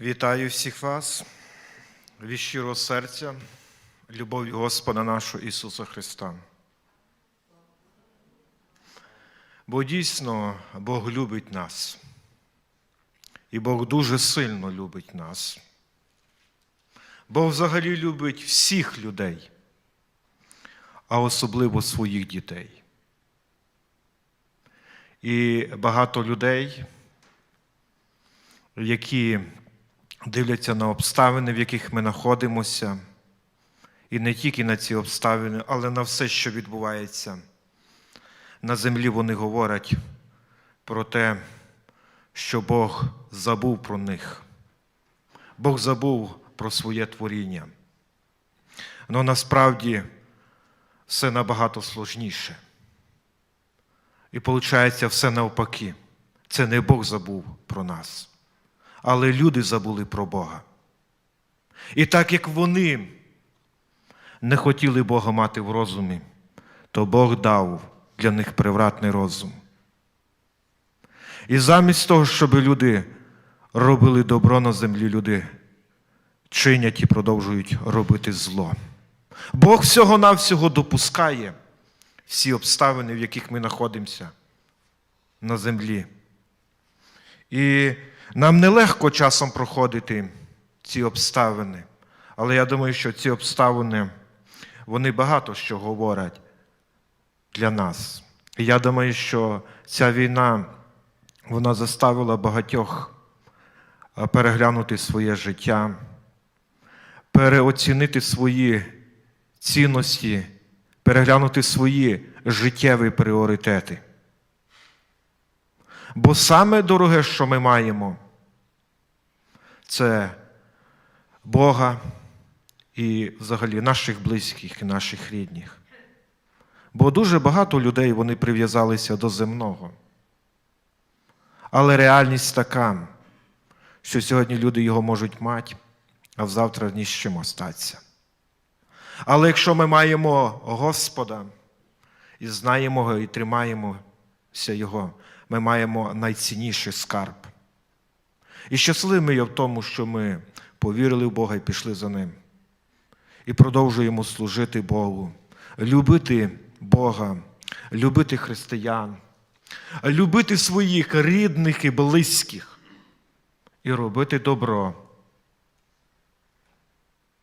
Вітаю всіх вас від щирого серця, любові Господа нашого Ісуса Христа. Бо дійсно Бог любить нас. І Бог дуже сильно любить нас. Бог взагалі любить всіх людей, а особливо своїх дітей. І багато людей, які дивляться на обставини, в яких ми знаходимося, і не тільки на ці обставини, але на все, що відбувається. На землі вони говорять про те, що Бог забув про них. Бог забув про своє творіння. Але насправді все набагато сложніше. І виходить, все навпаки. Це не Бог забув про нас але люди забули про Бога. І так як вони не хотіли Бога мати в розумі, то Бог дав для них превратний розум. І замість того, щоб люди робили добро на землі, люди чинять і продовжують робити зло. Бог всього-навсього допускає всі обставини, в яких ми знаходимося на землі. І нам нелегко часом проходити ці обставини, але я думаю, що ці обставини вони багато що говорять для нас. Я думаю, що ця війна вона заставила багатьох переглянути своє життя, переоцінити свої цінності, переглянути свої життєві пріоритети. Бо саме дороге, що ми маємо, це Бога і взагалі наших близьких і наших рідних. Бо дуже багато людей вони прив'язалися до земного. Але реальність така, що сьогодні люди його можуть мати, а завтра ні з чим остатися. Але якщо ми маємо Господа і знаємо його, і тримаємося Його, ми маємо найцінніший скарб. І щасливі я в тому, що ми повірили в Бога і пішли за Ним. І продовжуємо служити Богу, любити Бога, любити християн, любити своїх рідних і близьких і робити добро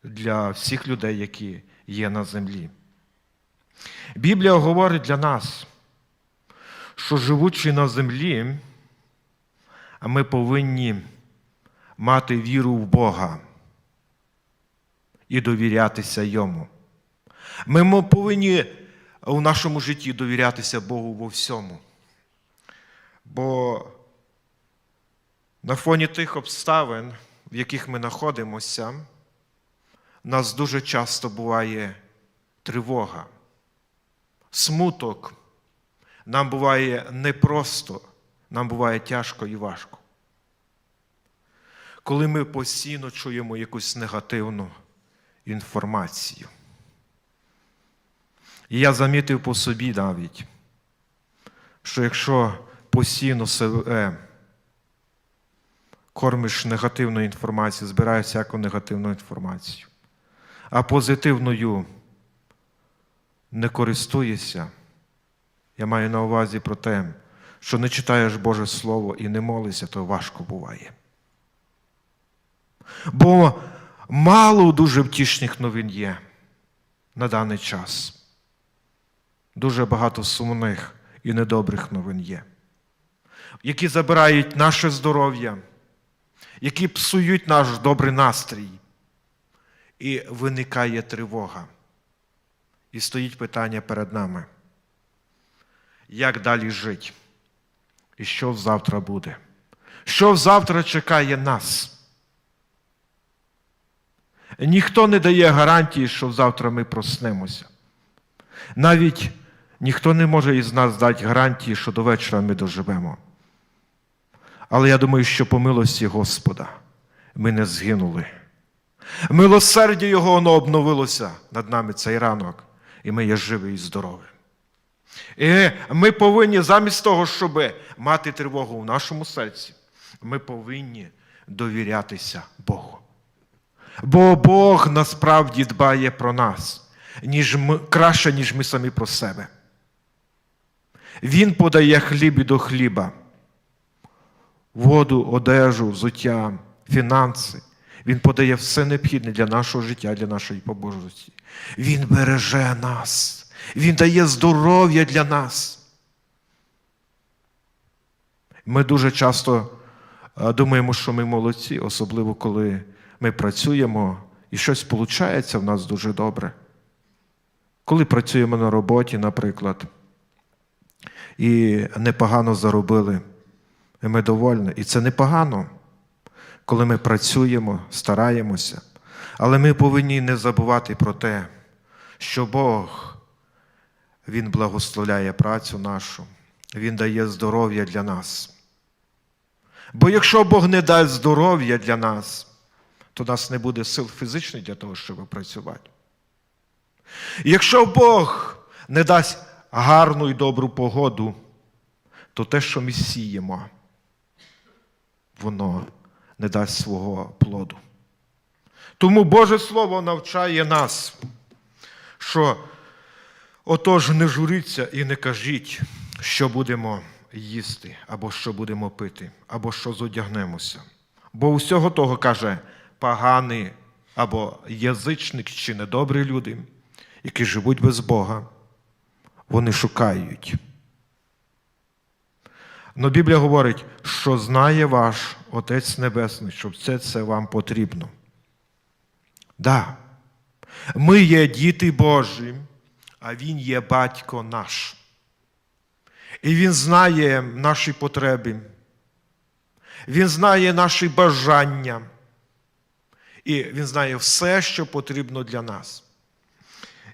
для всіх людей, які є на землі. Біблія говорить для нас, що живучи на землі, ми повинні мати віру в Бога і довірятися Йому. Ми повинні у нашому житті довірятися Богу во всьому. Бо на фоні тих обставин, в яких ми знаходимося, нас дуже часто буває тривога, смуток. Нам буває непросто, нам буває тяжко і важко. Коли ми постійно чуємо якусь негативну інформацію. І я замітив по собі навіть, що якщо постійно себе кормиш негативною інформацією, збираєш всяку негативну інформацію, а позитивною не користуєшся, я маю на увазі про те, що не читаєш Боже Слово і не молишся, то важко буває. Бо мало дуже втішних новин є на даний час. Дуже багато сумних і недобрих новин є, які забирають наше здоров'я, які псують наш добрий настрій. І виникає тривога. І стоїть питання перед нами. Як далі жити? І що завтра буде? Що завтра чекає нас? Ніхто не дає гарантії, що завтра ми проснемося. Навіть ніхто не може із нас дати гарантії, що до вечора ми доживемо. Але я думаю, що по милості Господа ми не згинули. Милосердя Його воно обновилося над нами цей ранок, і ми є живі і здорові. І ми повинні замість того, щоб мати тривогу в нашому серці, ми повинні довірятися Богу. Бо Бог насправді дбає про нас ніж ми, краще, ніж ми самі про себе. Він подає хліб до хліба, воду, одежу, взуття, фінанси. Він подає все необхідне для нашого життя, для нашої побожності. Він береже нас, Він дає здоров'я для нас. Ми дуже часто е, думаємо, що ми молодці, особливо коли ми працюємо і щось виходить в нас дуже добре. Коли працюємо на роботі, наприклад, і непогано заробили, і ми довольні. І це непогано, коли ми працюємо, стараємося. Але ми повинні не забувати про те, що Бог, Він благословляє працю нашу, Він дає здоров'я для нас. Бо якщо Бог не дасть здоров'я для нас, то нас не буде сил фізичних для того, щоб працювати. Якщо Бог не дасть гарну і добру погоду, то те, що ми сіємо, воно не дасть свого плоду. Тому Боже Слово навчає нас, що отож не журіться і не кажіть, що будемо їсти, або що будемо пити, або що зодягнемося. Бо усього того каже поганий або язичник чи недобрі люди, які живуть без Бога, вони шукають. Но Біблія говорить, що знає ваш Отець Небесний, що все це вам потрібно. Да, ми є діти Божі, а Він є батько наш. І Він знає наші потреби. Він знає наші бажання. І Він знає все, що потрібно для нас.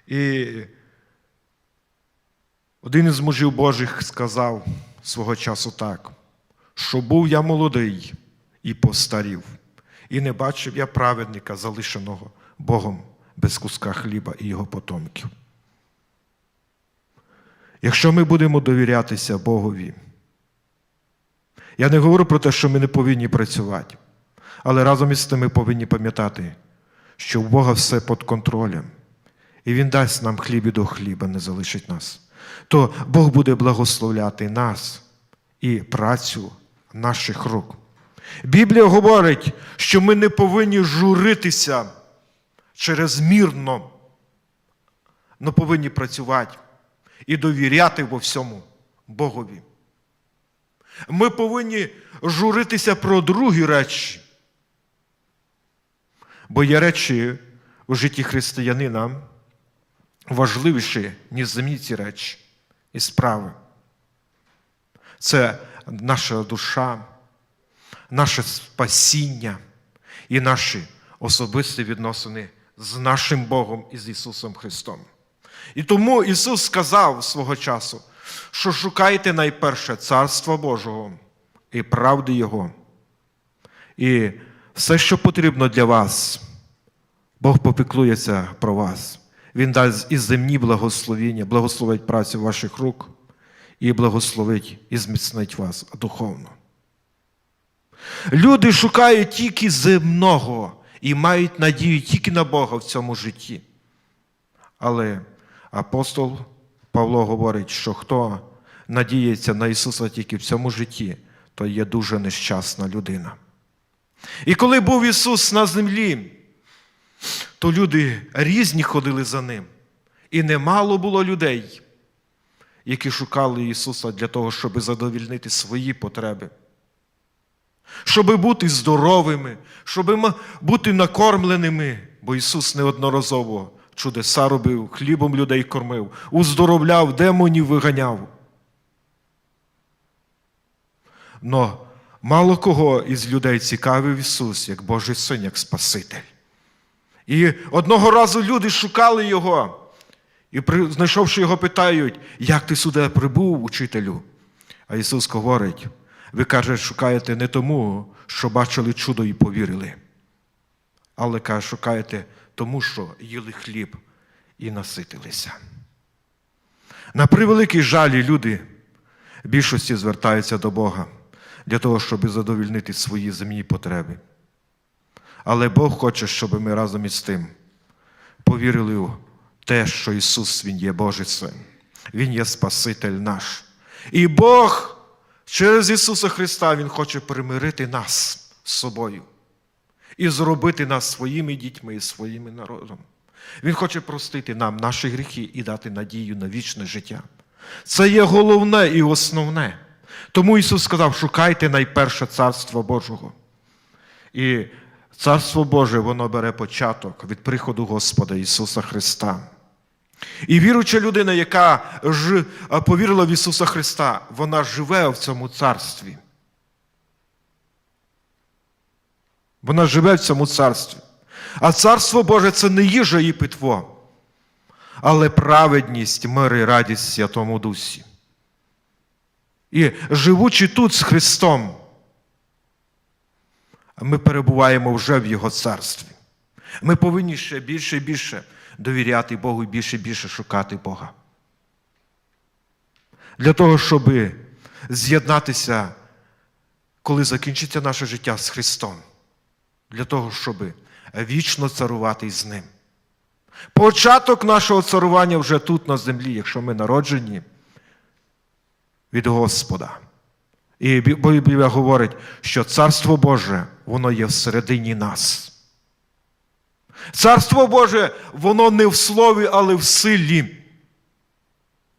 І один із мужів Божих сказав свого часу так, що був я молодий і постарів, і не бачив я праведника, залишеного Богом без куска хліба і його потомків. Якщо ми будемо довірятися Богові, я не говорю про те, що ми не повинні працювати, але разом із тим ми повинні пам'ятати, що у Бога все під контролем, і Він дасть нам хліб і до хліба, не залишить нас. То Бог буде благословляти нас і працю наших рук. Біблія говорить, що ми не повинні журитися чрезмірно, але повинні працювати і довіряти во всьому Богові. Ми повинні журитися про другі речі. Бо є речі у житті християнина важливіші, ніж земні ці речі і справи. Це наша душа, наше спасіння і наші особисті відносини з нашим Богом і з Ісусом Христом. І тому Ісус сказав свого часу, що шукайте найперше Царства Божого і правди Його. І все, що потрібно для вас, Бог попіклується про вас. Він дасть і земні благословіння, благословить працю ваших рук і благословить і зміцнить вас духовно. Люди шукають тільки земного і мають надію тільки на Бога в цьому житті. Але апостол Павло говорить, що хто надіється на Ісуса тільки в цьому житті, то є дуже нещасна людина. І коли був Ісус на землі, то люди різні ходили за ним. І немало було людей, які шукали Ісуса для того, щоб задовільнити свої потреби, щоб бути здоровими, щоб бути накормленими, бо Ісус неодноразово чудеса робив, хлібом людей кормив, уздоровляв, демонів виганяв. Но мало кого із людей цікавив Ісус, як Божий Син, як Спаситель. І одного разу люди шукали Його, і, знайшовши його, питають, як ти сюди прибув, учителю? А Ісус говорить: ви каже, шукаєте не тому, що бачили чудо і повірили, але каже, шукаєте тому, що їли хліб і наситилися. На превеликий жаль, люди в більшості звертаються до Бога. для того, щоб задовільнити свої земні потреби. Але Бог хоче, щоб ми разом із тим повірили у те, що Ісус Він є Божий Син, Він є Спаситель наш. І Бог через Ісуса Христа Він хоче примирити нас з собою і зробити нас своїми дітьми і своїм народом. Він хоче простити нам наші гріхи і дати надію на вічне життя. Це є головне і основне. Тому Ісус сказав: шукайте найперше Царство Божого. І Царство Боже, воно бере початок від приходу Господа Ісуса Христа. І віруча людина, яка ж повірила в Ісуса Христа, вона живе в цьому царстві. Вона живе в цьому царстві. А царство Боже це не їжа і питво, але праведність, мир і радість в Святому Дусі. І живучи тут з Христом, ми перебуваємо вже в Його царстві. Ми повинні ще більше і більше довіряти Богу і більше і більше шукати Бога. Для того, щоб з'єднатися, коли закінчиться наше життя з Христом, для того, щоб вічно царувати з Ним. Початок нашого царування вже тут, на землі, якщо ми народжені від Господа. І Біблія говорить, що Царство Боже, воно є всередині нас. Царство Боже, воно не в слові, але в силі.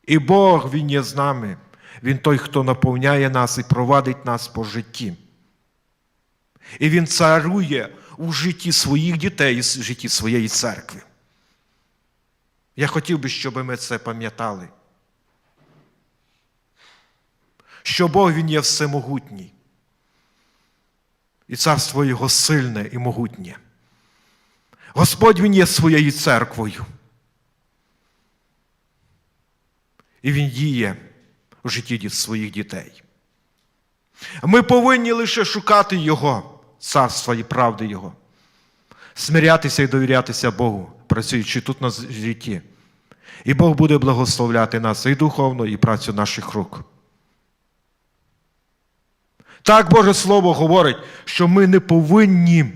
І Бог, Він є з нами. Він той, хто наповняє нас і провадить нас по житті. І Він царує у житті своїх дітей і в житті своєї церкви. Я хотів би, щоб ми це пам'ятали. Що Бог Він є всемогутній. І царство Його сильне і могутнє. Господь Він є своєю церквою. І Він діє у житті своїх дітей. Ми повинні лише шукати Його, царства і правди Його, смирятися і довірятися Богу, працюючи тут на житті. І Бог буде благословляти нас і духовно, і працю наших рук. Так Боже Слово говорить, що ми не повинні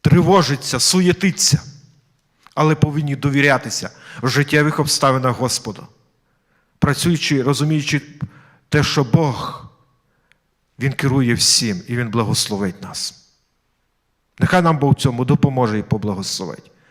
тривожитися, суєтитися, але повинні довірятися в життєвих обставинах Господу, працюючи, розуміючи те, що Бог, Він керує всім і Він благословить нас. Нехай нам Бог цьому допоможе і поблагословить.